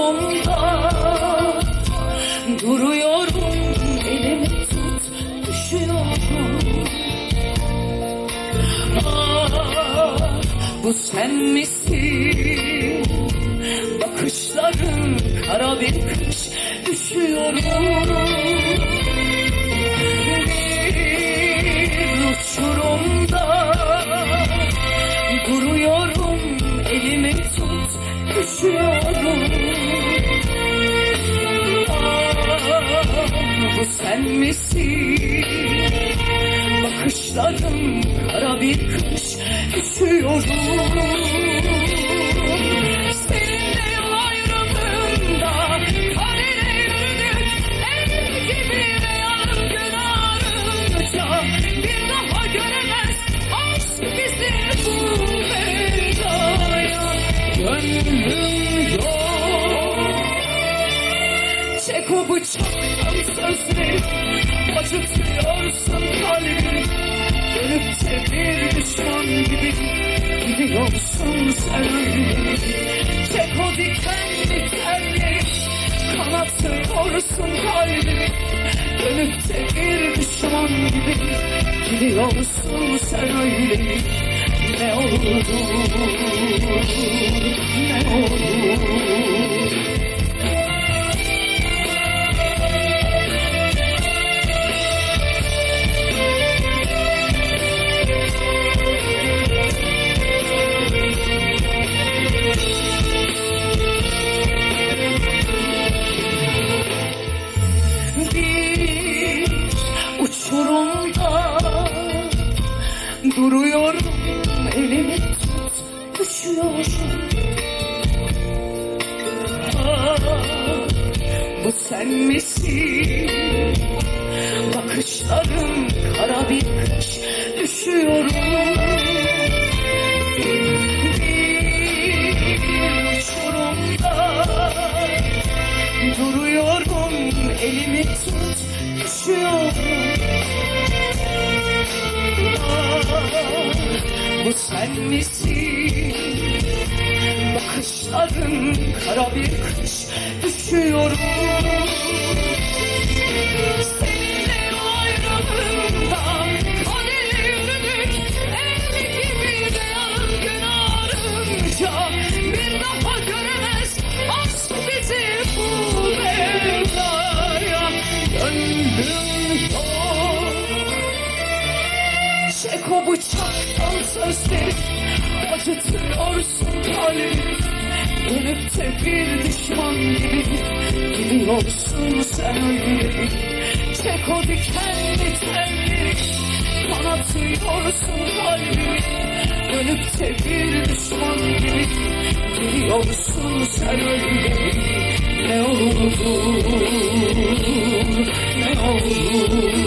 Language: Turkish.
yolunda. Duruyorum elimi tut düşüyorum. Ah bu sen misin? Bakışların kara bir kış düşüyorum sen misin? Bakışların kara bir kış düşüyorum. Seninle yol ayrımında kadere yürüdük el gibi ve yarım gün ağrınca bir daha göremez aşk bizi bu mevdaya gönlüm O bıçaktan sözleri Acıtıyorsun kalbimi Dönüp de bir düşman gibi Gidiyorsun sen. Çek o dikenli telleri Kanatıyorsun kalbimi Dönüp de bir düşman gibi Gidiyorsun sen. Öyle Ne olur Ne olur duruyorum. Elimi tut düşüyorum ah, bu sen misin? Bakışların kara bir kış. Düşüyorum Bu sen misin? Bakışların kara bir kış düşüyorum. Seninle ayrılığında kaderi yürüdük El gibi de yarın gün sözleri Acıtıyorsun kalbimi Dönüp de bir düşman gibi Gidiyorsun sen. Öyle Çek o dikenli telleri Kanatıyorsun kalbimi Dönüp de bir düşman gibi Gidiyorsun sen. Öyle Ne olur Ne olur